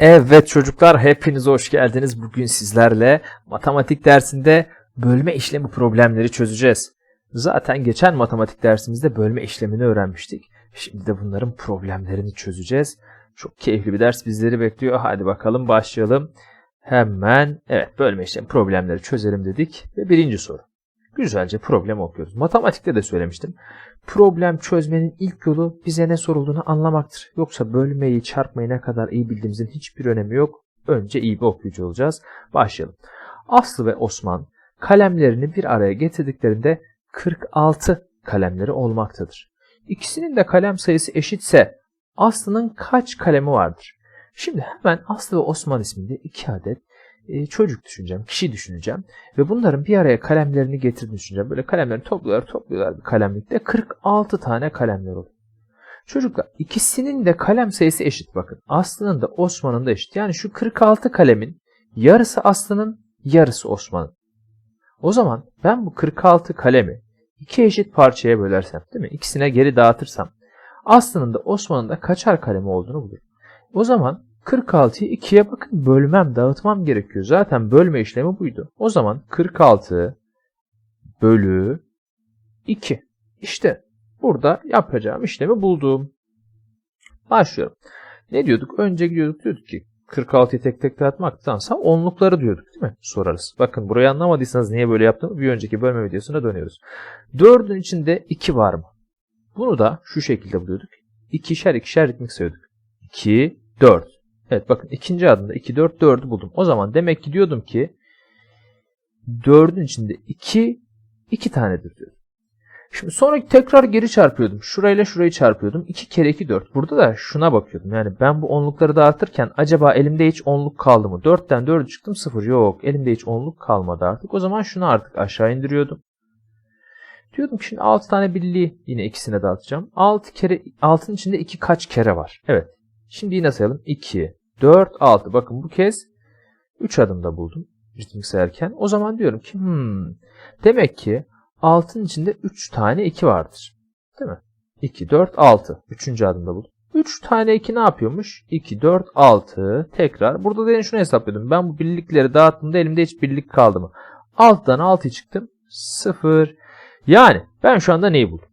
Evet çocuklar hepiniz hoş geldiniz. Bugün sizlerle matematik dersinde bölme işlemi problemleri çözeceğiz. Zaten geçen matematik dersimizde bölme işlemini öğrenmiştik. Şimdi de bunların problemlerini çözeceğiz. Çok keyifli bir ders bizleri bekliyor. Hadi bakalım başlayalım. Hemen evet bölme işlemi problemleri çözelim dedik. Ve birinci soru. Güzelce problem okuyoruz. Matematikte de söylemiştim. Problem çözmenin ilk yolu bize ne sorulduğunu anlamaktır. Yoksa bölmeyi, çarpmayı ne kadar iyi bildiğimizin hiçbir önemi yok. Önce iyi bir okuyucu olacağız. Başlayalım. Aslı ve Osman kalemlerini bir araya getirdiklerinde 46 kalemleri olmaktadır. İkisinin de kalem sayısı eşitse Aslı'nın kaç kalemi vardır? Şimdi hemen Aslı ve Osman isminde iki adet çocuk düşüneceğim, kişi düşüneceğim. Ve bunların bir araya kalemlerini getirdiğini düşüneceğim. Böyle kalemleri topluyorlar, topluyorlar bir kalemlikte. 46 tane kalemler oluyor. Çocuklar ikisinin de kalem sayısı eşit bakın. Aslı'nın da Osman'ın da eşit. Yani şu 46 kalemin yarısı Aslı'nın, yarısı Osman'ın. O zaman ben bu 46 kalemi iki eşit parçaya bölersem değil mi? İkisine geri dağıtırsam Aslı'nın da Osman'ın da kaçar kalemi olduğunu bulurum. O zaman 46'yı 2'ye bakın bölmem, dağıtmam gerekiyor. Zaten bölme işlemi buydu. O zaman 46 bölü 2. İşte burada yapacağım işlemi buldum. Başlıyorum. Ne diyorduk? Önce gidiyorduk diyorduk ki 46'yı tek tek dağıtmaktansa onlukları diyorduk değil mi? Sorarız. Bakın burayı anlamadıysanız niye böyle yaptığımı bir önceki bölme videosuna dönüyoruz. 4'ün içinde 2 var mı? Bunu da şu şekilde buluyorduk. İkişer ikişer ritmik sayıyorduk. 2, 4. Evet bakın ikinci adımda 2, 4, 4'ü buldum. O zaman demek ki diyordum ki 4'ün içinde 2, 2 tanedir diyordum. Şimdi sonra tekrar geri çarpıyordum. Şurayla şurayı çarpıyordum. 2 kere 2, 4. Burada da şuna bakıyordum. Yani ben bu onlukları dağıtırken acaba elimde hiç onluk kaldı mı? 4'ten 4'ü çıktım 0. Yok elimde hiç onluk kalmadı artık. O zaman şunu artık aşağı indiriyordum. Diyordum ki şimdi 6 tane birliği yine ikisine dağıtacağım. 6 kere 6'nın içinde 2 kaç kere var? Evet. Şimdi yine sayalım. 2, 4, 6. Bakın bu kez 3 adımda buldum ritmik sayarken. O zaman diyorum ki hmm, demek ki 6'nın içinde 3 tane 2 vardır. Değil mi? 2, 4, 6. 3. adımda buldum. 3 tane 2 ne yapıyormuş? 2, 4, 6. Tekrar. Burada da şunu hesapladım. Ben bu birlikleri dağıttığımda elimde hiç birlik kaldı mı? 6'dan 6'ya çıktım. 0. Yani ben şu anda neyi buldum?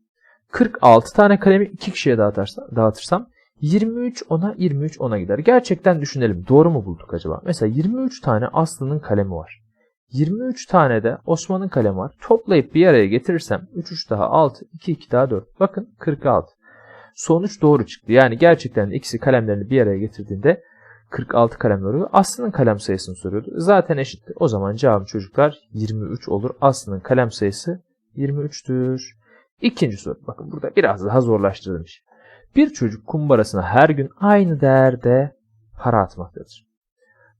46 tane kalemi 2 kişiye dağıtırsam, dağıtırsam 23 ona 23 ona gider. Gerçekten düşünelim. Doğru mu bulduk acaba? Mesela 23 tane Aslı'nın kalemi var. 23 tane de Osman'ın kalemi var. Toplayıp bir araya getirirsem 3 3 daha 6, 2 2 daha 4. Bakın 46. Sonuç doğru çıktı. Yani gerçekten ikisi kalemlerini bir araya getirdiğinde 46 kalem oluyor. Aslı'nın kalem sayısını soruyordu. Zaten eşitti. O zaman cevabım çocuklar 23 olur. Aslı'nın kalem sayısı 23'tür. İkinci soru. Bakın burada biraz daha zorlaştırdım işi. Bir çocuk kumbarasına her gün aynı değerde para atmaktadır.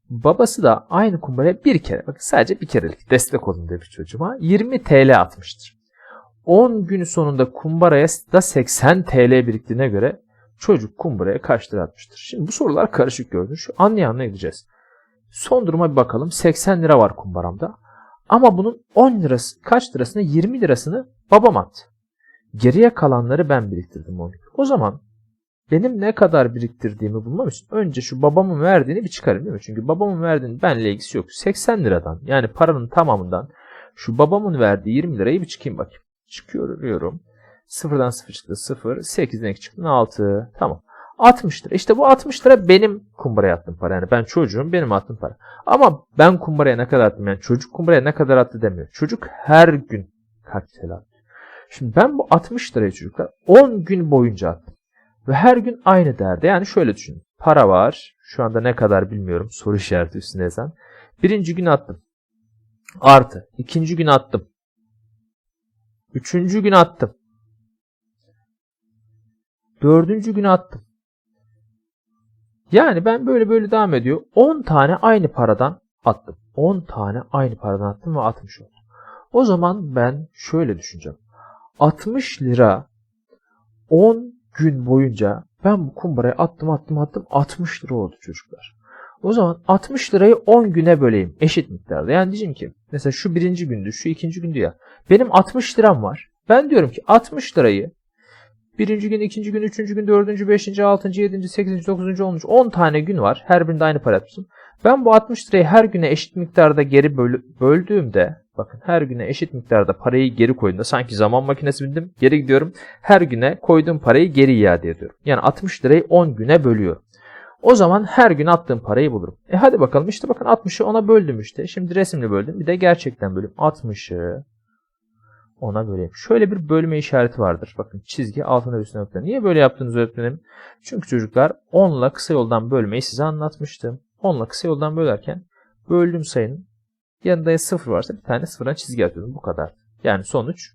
Babası da aynı kumbaraya bir kere, bakın sadece bir kerelik destek olun demiş çocuğuma, 20 TL atmıştır. 10 gün sonunda kumbaraya da 80 TL biriktiğine göre çocuk kumbaraya kaç lira atmıştır? Şimdi bu sorular karışık gördünüz. Şu anlayanla gideceğiz. Son duruma bir bakalım. 80 lira var kumbaramda. Ama bunun 10 lirası, kaç lirasını, 20 lirasını babam attı. Geriye kalanları ben biriktirdim onu. O zaman benim ne kadar biriktirdiğimi bulmam için önce şu babamın verdiğini bir çıkarayım değil mi? Çünkü babamın verdiğinin benle ilgisi yok. 80 liradan yani paranın tamamından şu babamın verdiği 20 lirayı bir çıkayım bakayım. Çıkıyorum. Sıfırdan sıfır çıktı. Sıfır. 8'den 2 çıktı. 6. Tamam. 60 lira. İşte bu 60 lira benim kumbaraya attığım para. Yani ben çocuğum benim attığım para. Ama ben kumbaraya ne kadar attım? Yani çocuk kumbaraya ne kadar attı demiyor. Çocuk her gün kaç TL. Şimdi ben bu 60 lirayı çocuklar 10 gün boyunca attım. Ve her gün aynı değerde. Yani şöyle düşünün. Para var. Şu anda ne kadar bilmiyorum. Soru işareti üstüne yazan. Birinci gün attım. Artı. ikinci gün attım. Üçüncü gün attım. Dördüncü gün attım. Yani ben böyle böyle devam ediyor. 10 tane aynı paradan attım. 10 tane aynı paradan attım ve 60 oldu. O zaman ben şöyle düşüneceğim. 60 lira 10 gün boyunca ben bu kumbaraya attım attım attım 60 lira oldu çocuklar. O zaman 60 lirayı 10 güne böleyim eşit miktarda. Yani diyeceğim ki mesela şu birinci gündü şu ikinci gündü ya. Benim 60 liram var. Ben diyorum ki 60 lirayı Birinci gün, ikinci gün, üçüncü gün, dördüncü, beşinci, altıncı, yedinci, sekizinci, dokuzuncu, onuncu, on tane gün var. Her birinde aynı para yapmışım. Ben bu 60 lirayı her güne eşit miktarda geri böl- böldüğümde bakın her güne eşit miktarda parayı geri koyduğumda sanki zaman makinesi bindim geri gidiyorum. Her güne koyduğum parayı geri iade ediyorum. Yani 60 lirayı 10 güne bölüyorum. O zaman her gün attığım parayı bulurum. E hadi bakalım işte bakın 60'ı 10'a böldüm işte. Şimdi resimli böldüm. Bir de gerçekten bölüm. 60'ı 10'a böleyim. Şöyle bir bölme işareti vardır. Bakın çizgi altında üstüne nokta. Niye böyle yaptınız öğretmenim? Çünkü çocuklar 10 ile kısa yoldan bölmeyi size anlatmıştım. 10 ile kısa yoldan bölerken böldüğüm sayının yanında ya 0 varsa bir tane sıfırdan çizgi atıyordum. Bu kadar. Yani sonuç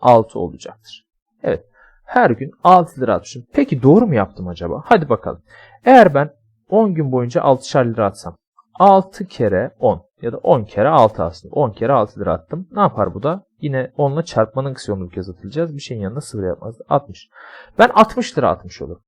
6 olacaktır. Evet. Her gün 6 lira atmışım. Peki doğru mu yaptım acaba? Hadi bakalım. Eğer ben 10 gün boyunca 6'şar lira atsam 6 kere 10 ya da 10 kere 6 aslında. 10 kere 6 lira attım. Ne yapar bu da? Yine 10 ile çarpmanın yolunu bir kez atılacağız. Bir şeyin yanına 0 yapmaz. 60. Ben 60 lira atmış olurum.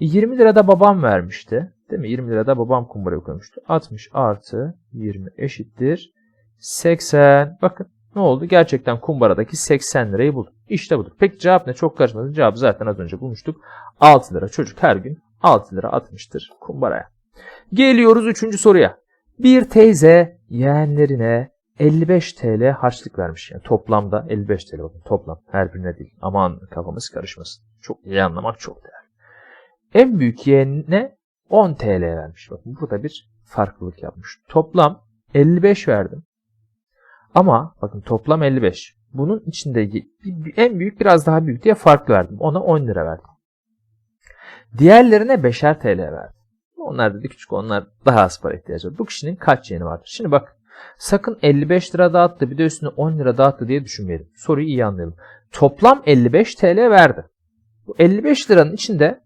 20 lira da babam vermişti. Değil mi? 20 lira da babam kumbaraya koymuştu. 60 artı 20 eşittir. 80. Bakın ne oldu? Gerçekten kumbaradaki 80 lirayı buldum. İşte budur. Peki cevap ne? Çok karışmadın. Cevabı zaten az önce bulmuştuk. 6 lira. Çocuk her gün 6 lira atmıştır kumbaraya. Geliyoruz 3. soruya. Bir teyze yeğenlerine 55 TL harçlık vermiş. Yani toplamda 55 TL bakın toplam her birine değil. Aman kafamız karışmasın. Çok iyi anlamak çok değerli. En büyük yeğenine 10 TL vermiş. Bakın burada bir farklılık yapmış. Toplam 55 verdim. Ama bakın toplam 55. Bunun içinde en büyük biraz daha büyük diye farklı verdim. Ona 10 lira verdim. Diğerlerine 5'er TL verdim. Onlar dedi küçük onlar daha az para ihtiyacı var. Bu kişinin kaç yeğeni vardır? Şimdi bak sakın 55 lira dağıttı bir de üstüne 10 lira dağıttı diye düşünmeyelim. Soruyu iyi anlayalım. Toplam 55 TL verdi. Bu 55 liranın içinde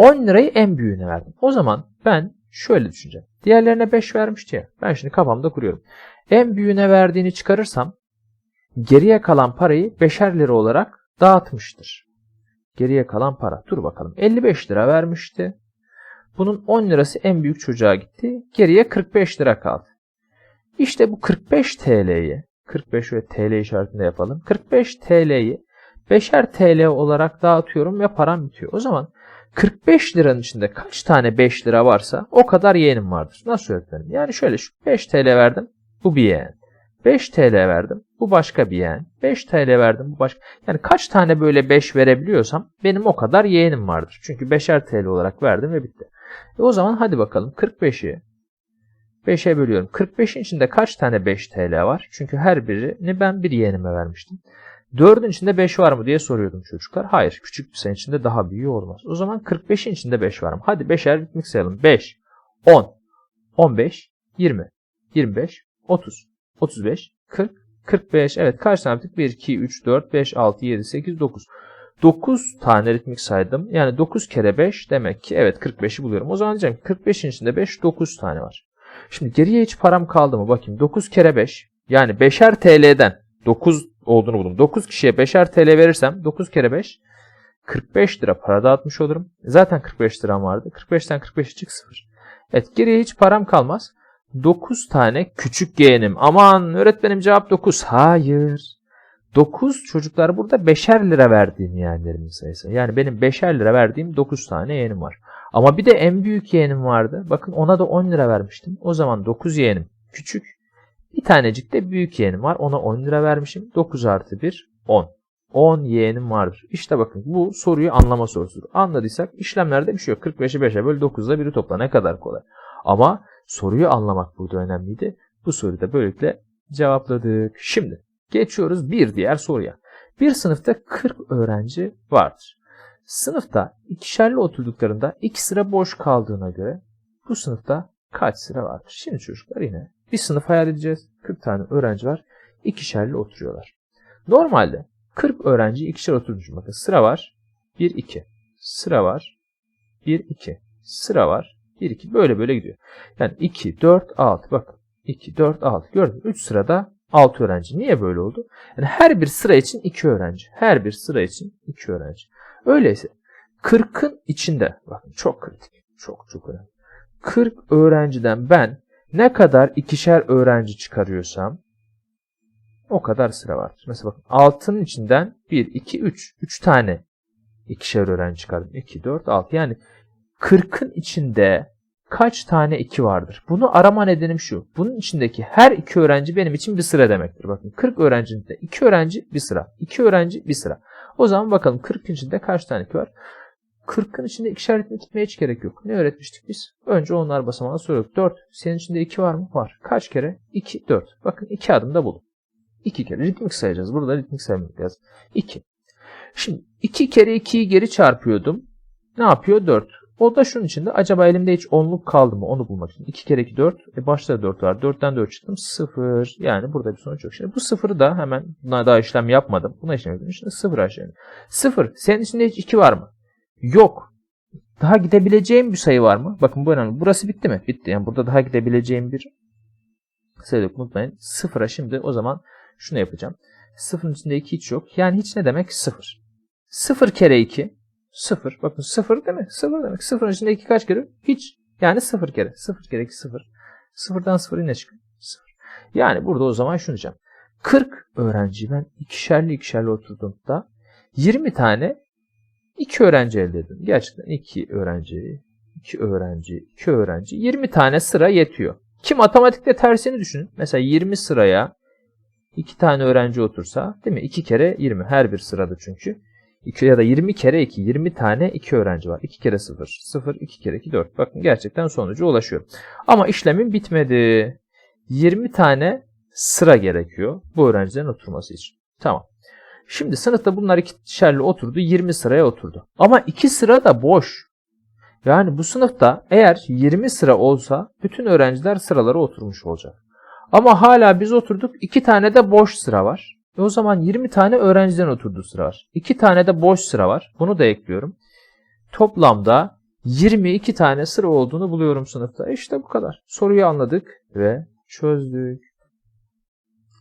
10 lirayı en büyüğüne verdim. O zaman ben şöyle düşüneceğim. Diğerlerine 5 vermişti ya. Ben şimdi kafamda kuruyorum. En büyüğüne verdiğini çıkarırsam geriye kalan parayı 5'er lira olarak dağıtmıştır. Geriye kalan para. Dur bakalım. 55 lira vermişti. Bunun 10 lirası en büyük çocuğa gitti. Geriye 45 lira kaldı. İşte bu 45 TL'yi 45 ve TL işaretinde yapalım. 45 TL'yi 5'er TL olarak dağıtıyorum ve param bitiyor. O zaman 45 liranın içinde kaç tane 5 lira varsa o kadar yeğenim vardır. Nasıl öğretmenim? Yani şöyle şu 5 TL verdim bu bir yeğen. 5 TL verdim bu başka bir yeğen. 5 TL verdim bu başka. Yani kaç tane böyle 5 verebiliyorsam benim o kadar yeğenim vardır. Çünkü 5'er TL olarak verdim ve bitti. E o zaman hadi bakalım 45'i 5'e bölüyorum. 45'in içinde kaç tane 5 TL var? Çünkü her birini ben bir yeğenime vermiştim. 4'ün içinde 5 var mı diye soruyordum çocuklar. Hayır küçük bir sayı içinde daha büyüğü olmaz. O zaman 45'in içinde 5 var mı? Hadi 5'er ritmik sayalım. 5, 10, 15, 20, 25, 30, 35, 40, 45. Evet kaç tane yaptık? 1, 2, 3, 4, 5, 6, 7, 8, 9. 9 tane ritmik saydım. Yani 9 kere 5 demek ki evet 45'i buluyorum. O zaman diyeceğim ki 45'in içinde 5 9 tane var. Şimdi geriye hiç param kaldı mı? Bakayım 9 kere 5 yani 5'er TL'den 9 olduğunu buldum. 9 kişiye 5'er TL verirsem 9 kere 5 45 lira para dağıtmış olurum. Zaten 45 liram vardı. 45'ten 45'e çık 0. Evet geriye hiç param kalmaz. 9 tane küçük yeğenim. Aman öğretmenim cevap 9. Hayır. 9 çocuklar burada 5'er lira verdiğim yeğenlerimin sayısı. Yani benim 5'er lira verdiğim 9 tane yeğenim var. Ama bir de en büyük yeğenim vardı. Bakın ona da 10 lira vermiştim. O zaman 9 yeğenim küçük. Bir tanecik de büyük yeğenim var. Ona 10 lira vermişim. 9 artı 1 10. 10 yeğenim vardır. İşte bakın bu soruyu anlama sorusudur. Anladıysak işlemlerde bir şey yok. 45'i 5'e böl 9'da biri topla ne kadar kolay. Ama soruyu anlamak burada önemliydi. Bu soruyu da böylelikle cevapladık. Şimdi geçiyoruz bir diğer soruya. Bir sınıfta 40 öğrenci vardır. Sınıfta ikişerli oturduklarında iki sıra boş kaldığına göre bu sınıfta kaç sıra vardır? Şimdi çocuklar yine bir sınıf hayal edeceğiz. 40 tane öğrenci var. İkişerli oturuyorlar. Normalde 40 öğrenci ikişer oturmuş. Bakın sıra var. 1, 2. Sıra var. 1, 2. Sıra var. 1, 2. Böyle böyle gidiyor. Yani 2, 4, 6. Bakın. 2, 4, 6. Gördün mü? 3 sırada 6 öğrenci. Niye böyle oldu? Yani her bir sıra için 2 öğrenci. Her bir sıra için 2 öğrenci. Öyleyse 40'ın içinde bakın çok kritik. Çok çok önemli. 40 öğrenciden ben ne kadar ikişer öğrenci çıkarıyorsam o kadar sıra vardır. Mesela bakın 6'nın içinden 1, 2, 3. 3 tane İkişer öğrenci çıkardım. 2, 4, 6. Yani 40'ın içinde kaç tane 2 vardır? Bunu arama nedenim şu. Bunun içindeki her iki öğrenci benim için bir sıra demektir. Bakın 40 öğrencinin de 2 öğrenci bir sıra. 2 öğrenci bir sıra. O zaman bakalım 40'ın içinde kaç tane 2 var? 40'ın içinde ikişer ritme gitmeye hiç gerek yok. Ne öğretmiştik biz? Önce onlar basamağını soruyorduk. 4. Senin içinde 2 var mı? Var. Kaç kere? 2, 4. Bakın 2 adımda bulun. 2 kere. Ritmik sayacağız. Burada ritmik saymak lazım. 2. Şimdi 2 kere 2'yi geri çarpıyordum. Ne yapıyor? 4. O da şunun içinde. Acaba elimde hiç onluk kaldı mı? Onu bulmak için. 2 kere 2 4. E başta da 4 var. 4'ten 4 çıktım. 0. Yani burada bir sonuç yok. Şimdi bu sıfırı da hemen buna daha işlem yapmadım. Buna işlem yapmadım. Şimdi 0 aşağı. 0. Senin içinde hiç 2 var mı? Yok. Daha gidebileceğim bir sayı var mı? Bakın bu önemli. Burası bitti mi? Bitti. Yani burada daha gidebileceğim bir sayı yok. Unutmayın. Sıfıra şimdi o zaman şunu yapacağım. Sıfırın içinde 2 hiç yok. Yani hiç ne demek? Sıfır. Sıfır kere 2. Sıfır. Bakın sıfır değil mi? Sıfır demek. Sıfırın içinde 2 kaç kere? Hiç. Yani sıfır kere. Sıfır kere 2 sıfır. Sıfırdan sıfır yine çıkıyor. Sıfır. Yani burada o zaman şunu diyeceğim. 40 öğrenci ben ikişerli ikişerli oturduğumda 20 tane 2 öğrenci elde edin. Gerçekten 2 öğrenci, 2 öğrenci, 2 öğrenci. 20 tane sıra yetiyor. Ki matematikte tersini düşünün. Mesela 20 sıraya 2 tane öğrenci otursa değil mi? 2 kere 20 her bir sırada çünkü. 2 ya da 20 kere 2 20 tane 2 öğrenci var. 2 kere 0 0 2 kere 2 4. Bakın gerçekten sonuca ulaşıyor. Ama işlemin bitmedi. 20 tane sıra gerekiyor bu öğrencilerin oturması için. Tamam. Şimdi sınıfta bunlar ikişerli oturdu. 20 sıraya oturdu. Ama 2 sıra da boş. Yani bu sınıfta eğer 20 sıra olsa bütün öğrenciler sıralara oturmuş olacak. Ama hala biz oturduk 2 tane de boş sıra var. E o zaman 20 tane öğrenciden oturduğu sıra var. 2 tane de boş sıra var. Bunu da ekliyorum. Toplamda 22 tane sıra olduğunu buluyorum sınıfta. İşte bu kadar. Soruyu anladık ve çözdük.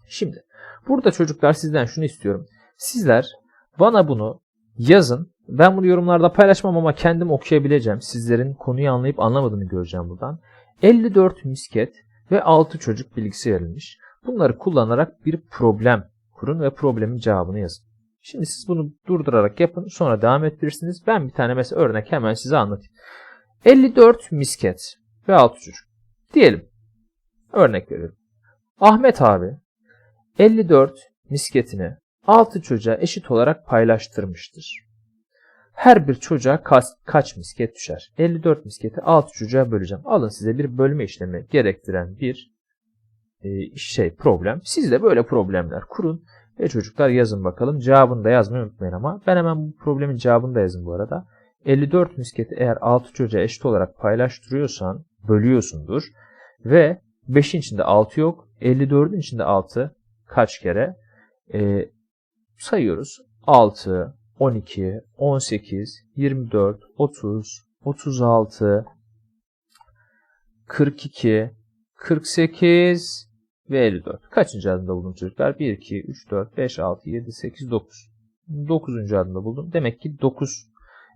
Şimdi burada çocuklar sizden şunu istiyorum. Sizler bana bunu yazın. Ben bunu yorumlarda paylaşmam ama kendim okuyabileceğim. Sizlerin konuyu anlayıp anlamadığını göreceğim buradan. 54 misket ve 6 çocuk bilgisi verilmiş. Bunları kullanarak bir problem kurun ve problemin cevabını yazın. Şimdi siz bunu durdurarak yapın. Sonra devam ettirirsiniz. Ben bir tane mesela örnek hemen size anlatayım. 54 misket ve 6 çocuk. Diyelim. Örnek veriyorum. Ahmet abi 54 misketini 6 çocuğa eşit olarak paylaştırmıştır. Her bir çocuğa kaç, kaç misket düşer? 54 misketi 6 çocuğa böleceğim. Alın size bir bölme işlemi gerektiren bir e, şey problem. Siz de böyle problemler kurun ve çocuklar yazın bakalım. Cevabını da yazmayı unutmayın ama ben hemen bu problemin cevabını da yazın bu arada. 54 misketi eğer 6 çocuğa eşit olarak paylaştırıyorsan bölüyorsundur ve 5'in içinde 6 yok. 54'ün içinde 6 kaç kere? E, sayıyoruz. 6, 12, 18, 24, 30, 36, 42, 48 ve 54. Kaçıncı adımda buldum çocuklar? 1, 2, 3, 4, 5, 6, 7, 8, 9. 9. adımda buldum. Demek ki 9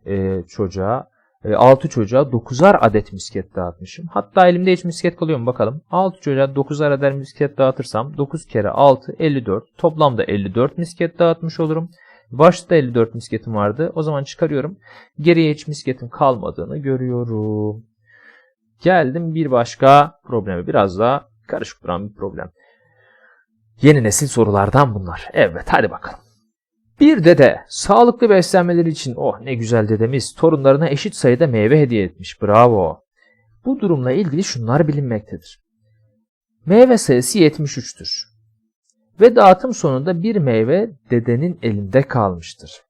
e, çocuğa, 6 çocuğa 9'ar adet misket dağıtmışım. Hatta elimde hiç misket kalıyor mu bakalım. 6 çocuğa 9'ar adet misket dağıtırsam 9 kere 6, 54. Toplamda 54 misket dağıtmış olurum. Başta 54 misketim vardı. O zaman çıkarıyorum. Geriye hiç misketin kalmadığını görüyorum. Geldim bir başka probleme. Biraz daha karışık duran bir problem. Yeni nesil sorulardan bunlar. Evet hadi bakalım. Bir dede sağlıklı beslenmeleri için oh ne güzel dedemiz torunlarına eşit sayıda meyve hediye etmiş. Bravo. Bu durumla ilgili şunlar bilinmektedir. Meyve sayısı 73'tür. Ve dağıtım sonunda bir meyve dedenin elinde kalmıştır.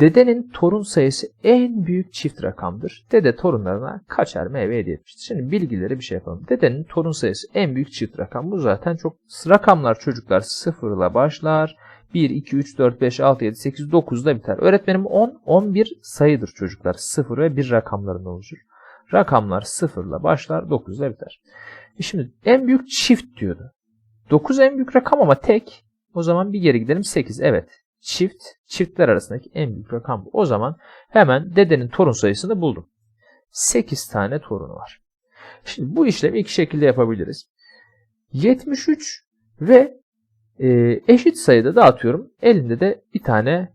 Dedenin torun sayısı en büyük çift rakamdır. Dede torunlarına kaçar meyve hediye etmiştir. Şimdi bilgileri bir şey yapalım. Dedenin torun sayısı en büyük çift rakam. Bu zaten çok rakamlar çocuklar sıfırla başlar. 1, 2, 3, 4, 5, 6, 7, 8, 9'da biter. Öğretmenim 10, 11 sayıdır çocuklar. 0 ve 1 rakamlarında oluşur. Rakamlar sıfırla başlar, 9'da biter. E şimdi en büyük çift diyordu. 9 en büyük rakam ama tek. O zaman bir geri gidelim 8. Evet. Çift, çiftler arasındaki en büyük rakam bu. O zaman hemen dedenin torun sayısını buldum. 8 tane torunu var. Şimdi bu işlemi iki şekilde yapabiliriz. 73 ve e, eşit sayıda dağıtıyorum. Elinde de bir tane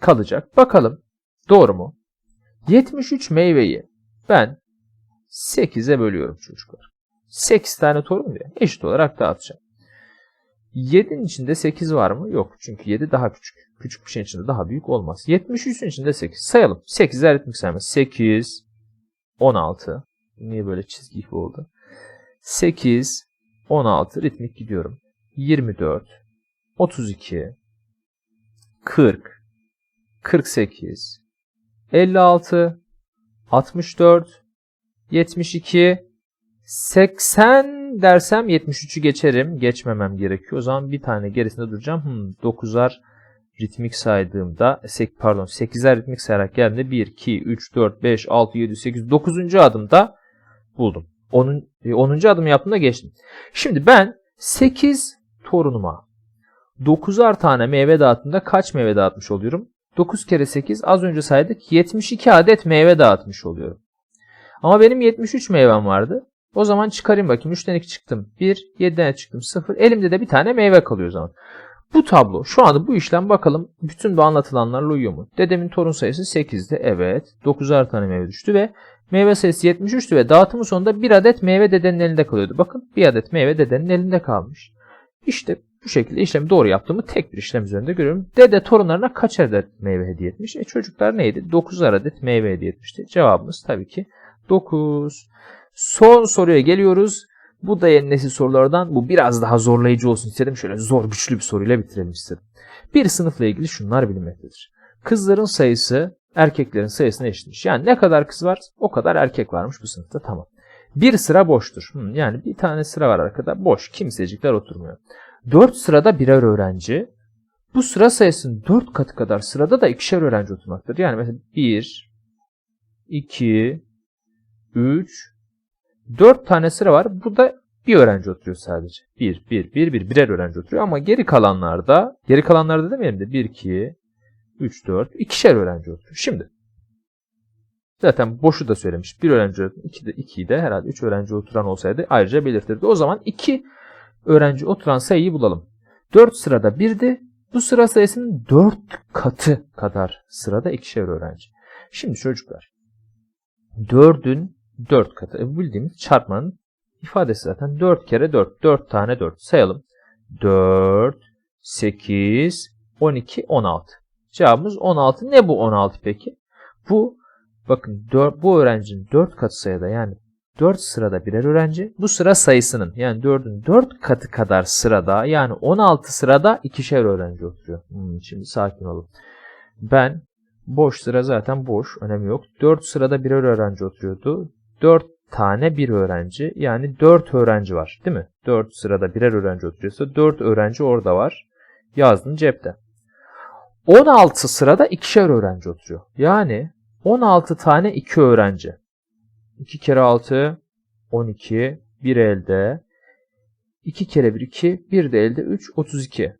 kalacak. Bakalım. Doğru mu? 73 meyveyi ben 8'e bölüyorum çocuklar. 8 tane torun ya eşit olarak dağıtacağım. 7'nin içinde 8 var mı? Yok. Çünkü 7 daha küçük. Küçük bir şeyin içinde daha büyük olmaz. 73'ün içinde 8. Sayalım. 8 aritmik sayma. 8, 16. Niye böyle çizgi gibi oldu? 8, 16 ritmik gidiyorum. 24, 32, 40, 48, 56, 64, 72, 80 dersem 73'ü geçerim. Geçmemem gerekiyor. O zaman bir tane gerisinde duracağım. Hmm, 9'ar ritmik saydığımda pardon 8'er ritmik sayarak geldiğimde 1, 2, 3, 4, 5, 6, 7, 8, 9. adımda buldum. 10. 10. adım yaptığımda geçtim. Şimdi ben 8 torunuma 9'ar tane meyve dağıttığımda kaç meyve dağıtmış oluyorum? 9 kere 8 az önce saydık 72 adet meyve dağıtmış oluyorum. Ama benim 73 meyvem vardı. O zaman çıkarayım bakayım. 3'ten 2 çıktım. 1, 7'den çıktım 0. Elimde de bir tane meyve kalıyor o zaman. Bu tablo şu anda bu işlem bakalım bütün bu anlatılanlarla uyuyor mu? Dedemin torun sayısı 8'di. Evet. 9'ar tane meyve düştü ve meyve sayısı 73'tü ve dağıtımın sonunda bir adet meyve dedenin elinde kalıyordu. Bakın bir adet meyve dedenin elinde kalmış. İşte bu şekilde işlemi doğru yaptığımı tek bir işlem üzerinde görüyorum. Dede torunlarına kaç adet meyve hediye etmiş? E çocuklar neydi? 9 adet meyve hediye etmişti. Cevabımız tabii ki 9. Son soruya geliyoruz. Bu da yeni nesil sorulardan. Bu biraz daha zorlayıcı olsun istedim. Şöyle zor güçlü bir soruyla bitirelim istedim. Bir sınıfla ilgili şunlar bilinmektedir. Kızların sayısı erkeklerin sayısına eşitmiş. Yani ne kadar kız var o kadar erkek varmış bu sınıfta tamam. Bir sıra boştur. Hmm, yani bir tane sıra var arkada boş. Kimsecikler oturmuyor. Dört sırada birer öğrenci. Bu sıra sayısının dört katı kadar sırada da ikişer öğrenci oturmaktadır. Yani mesela bir, iki, üç, dört tane sıra var. Burada bir öğrenci oturuyor sadece. Bir, bir, bir, bir, birer öğrenci oturuyor. Ama geri kalanlarda, geri kalanlarda demeyelim de bir, iki, üç, dört, ikişer öğrenci oturuyor. Şimdi Zaten boşu da söylemiş. Bir öğrenci, iki de, ikiyi de herhalde üç öğrenci oturan olsaydı ayrıca belirtirdi. O zaman iki öğrenci oturan sayıyı bulalım. Dört sırada birdi. Bu sıra sayısının dört katı kadar sırada ikişer öğrenci. Şimdi çocuklar. Dördün dört katı. E, bildiğimiz çarpmanın ifadesi zaten. Dört kere dört. Dört tane dört. Sayalım. Dört, sekiz, on iki, on altı. Cevabımız on altı. Ne bu on altı peki? Bu Bakın 4, bu öğrencinin 4 katı sayıda yani 4 sırada birer öğrenci. Bu sıra sayısının yani 4'ün 4 katı kadar sırada yani 16 sırada ikişer öğrenci oturuyor. Hmm, şimdi sakin olun. Ben boş sıra zaten boş. Önemi yok. 4 sırada birer öğrenci oturuyordu. 4 tane bir öğrenci yani 4 öğrenci var değil mi? 4 sırada birer öğrenci oturuyorsa 4 öğrenci orada var. Yazdım cepte. 16 sırada ikişer öğrenci oturuyor. Yani 16 tane 2 öğrenci. 2 kere 6 12 bir elde 2 kere 1 2 bir de elde 3 32.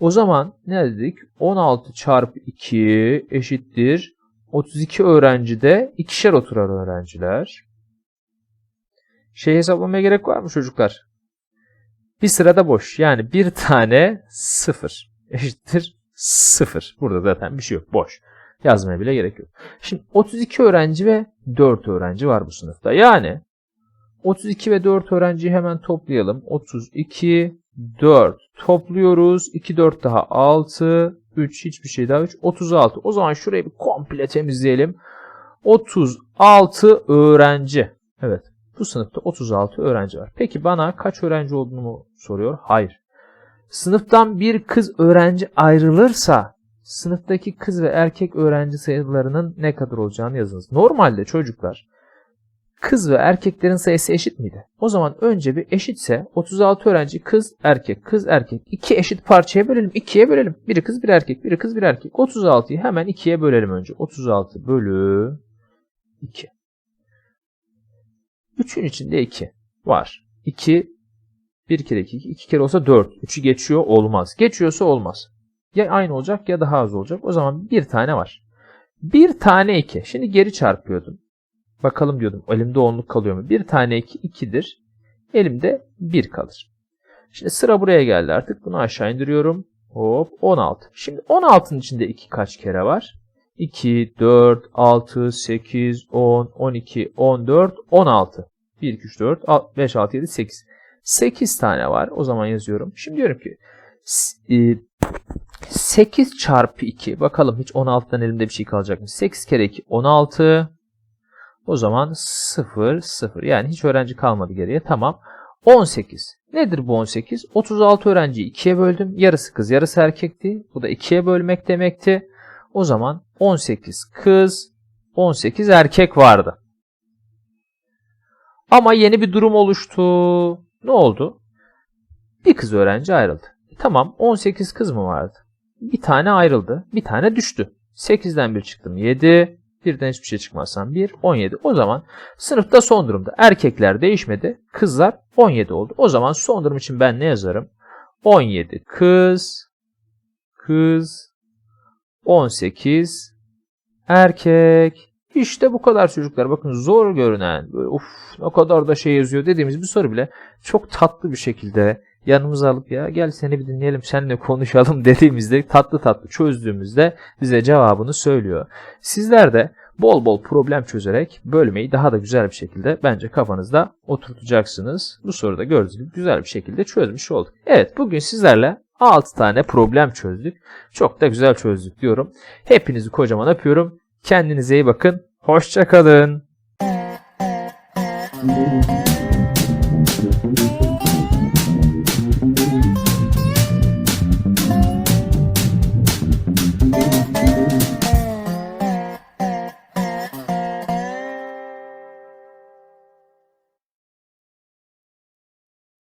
O zaman ne dedik? 16 çarpı 2 eşittir 32 öğrencide ikişer oturan öğrenciler. Şey hesaplamaya gerek var mı çocuklar? Bir sırada boş. Yani bir tane 0 eşittir 0. Burada zaten bir şey yok. Boş. Yazmaya bile gerek yok. Şimdi 32 öğrenci ve 4 öğrenci var bu sınıfta. Yani 32 ve 4 öğrenciyi hemen toplayalım. 32, 4 topluyoruz. 2, 4 daha 6, 3 hiçbir şey daha 3, 36. O zaman şurayı bir komple temizleyelim. 36 öğrenci. Evet bu sınıfta 36 öğrenci var. Peki bana kaç öğrenci olduğunu soruyor? Hayır. Sınıftan bir kız öğrenci ayrılırsa sınıftaki kız ve erkek öğrenci sayılarının ne kadar olacağını yazınız. Normalde çocuklar kız ve erkeklerin sayısı eşit miydi? O zaman önce bir eşitse 36 öğrenci kız erkek kız erkek iki eşit parçaya bölelim. 2'ye bölelim. Biri kız bir erkek biri kız bir erkek. 36'yı hemen 2'ye bölelim önce. 36 bölü 2. 3'ün içinde 2 var. 2 1 kere 2 2 kere olsa 4. 3'ü geçiyor olmaz. Geçiyorsa olmaz. Ya aynı olacak ya daha az olacak. O zaman bir tane var. Bir tane 2. Şimdi geri çarpıyordum. Bakalım diyordum elimde onluk kalıyor mu? Bir tane 2 iki, 2'dir. Elimde 1 kalır. Şimdi sıra buraya geldi artık. Bunu aşağı indiriyorum. Hop 16. Şimdi 16'nın içinde 2 kaç kere var? 2, 4, 6, 8, 10, 12, 14, 16. 1, 2, 3, 4, 5, 6, 7, 8. 8 tane var. O zaman yazıyorum. Şimdi diyorum ki e, 8 çarpı 2. Bakalım hiç 16'dan elimde bir şey kalacak mı? 8 kere 2 16. O zaman 0 0. Yani hiç öğrenci kalmadı geriye. Tamam. 18. Nedir bu 18? 36 öğrenciyi 2'ye böldüm. Yarısı kız yarısı erkekti. Bu da 2'ye bölmek demekti. O zaman 18 kız 18 erkek vardı. Ama yeni bir durum oluştu. Ne oldu? Bir kız öğrenci ayrıldı. Tamam 18 kız mı vardı? Bir tane ayrıldı. Bir tane düştü. 8'den 1 çıktım 7. Birden hiçbir şey çıkmazsam 1, 17. O zaman sınıfta son durumda erkekler değişmedi. Kızlar 17 oldu. O zaman son durum için ben ne yazarım? 17 kız, kız, 18 erkek. İşte bu kadar çocuklar. Bakın zor görünen, böyle, uf ne kadar da şey yazıyor dediğimiz bir soru bile çok tatlı bir şekilde yanımıza alıp ya gel seni bir dinleyelim seninle konuşalım dediğimizde tatlı tatlı çözdüğümüzde bize cevabını söylüyor. Sizler de bol bol problem çözerek bölmeyi daha da güzel bir şekilde bence kafanızda oturtacaksınız. Bu soruda gördüğünüz gibi güzel bir şekilde çözmüş olduk. Evet bugün sizlerle 6 tane problem çözdük. Çok da güzel çözdük diyorum. Hepinizi kocaman öpüyorum. Kendinize iyi bakın. Hoşçakalın. Thank you.